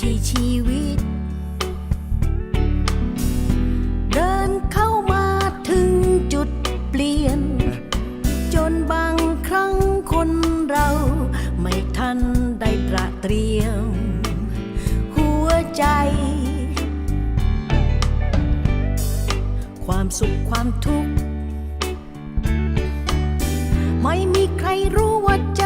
ที่ชีวิต เดินเข้ามาถึงจุดเปลี่ยน จนบางครั้งคนเราไม่ทันได้ตระเตรียม หัวใจ ความสุขความทุกข์ ไม่มีใครรู้ว่าจะ